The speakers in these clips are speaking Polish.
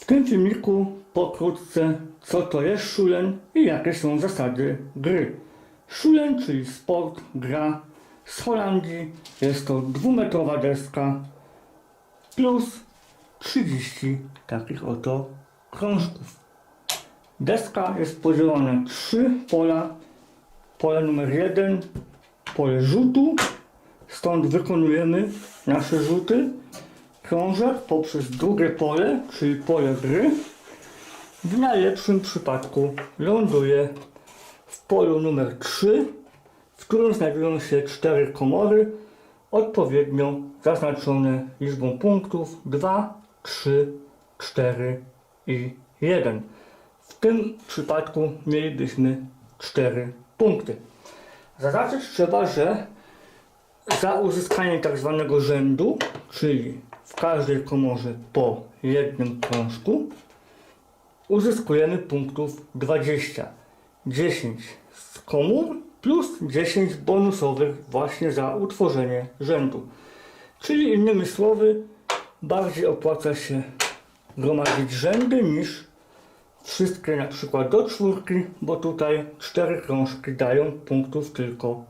W tym filmiku pokrótce co to jest szulen i jakie są zasady gry. Szulen, czyli sport, gra z Holandii. Jest to dwumetrowa deska plus 30 takich oto krążków. Deska jest podzielona na trzy pola. Pole numer jeden, pole rzutu. Stąd wykonujemy nasze rzuty. Krążek poprzez drugie pole, czyli pole gry. W najlepszym przypadku ląduje w polu numer 3, w którym znajdują się cztery komory, odpowiednio zaznaczone liczbą punktów 2, 3, 4 i 1. W tym przypadku mielibyśmy 4 punkty. Zaznaczyć trzeba, że za uzyskanie tak zwanego rzędu, czyli w każdej komorze po jednym krążku, uzyskujemy punktów 20. 10 z komór plus 10 bonusowych właśnie za utworzenie rzędu. Czyli innymi słowy, bardziej opłaca się gromadzić rzędy niż wszystkie na przykład do czwórki, bo tutaj cztery krążki dają punktów tylko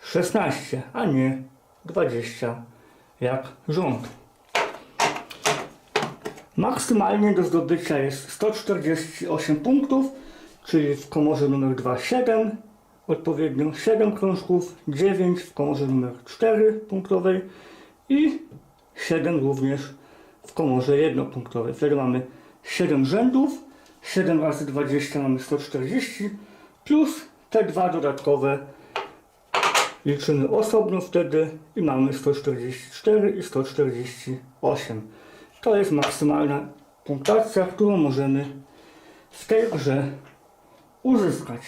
16, a nie 20 jak rząd. Maksymalnie do zdobycia jest 148 punktów, czyli w komorze numer 2 7, odpowiednio 7 krążków, 9 w komorze numer 4 punktowej i 7 również w komorze jednopunktowej. Wtedy mamy 7 rzędów, 7 razy 20 mamy 140, plus te dwa dodatkowe liczymy osobno wtedy i mamy 144 i 148. To jest maksymalna punktacja, którą możemy w tej grze uzyskać.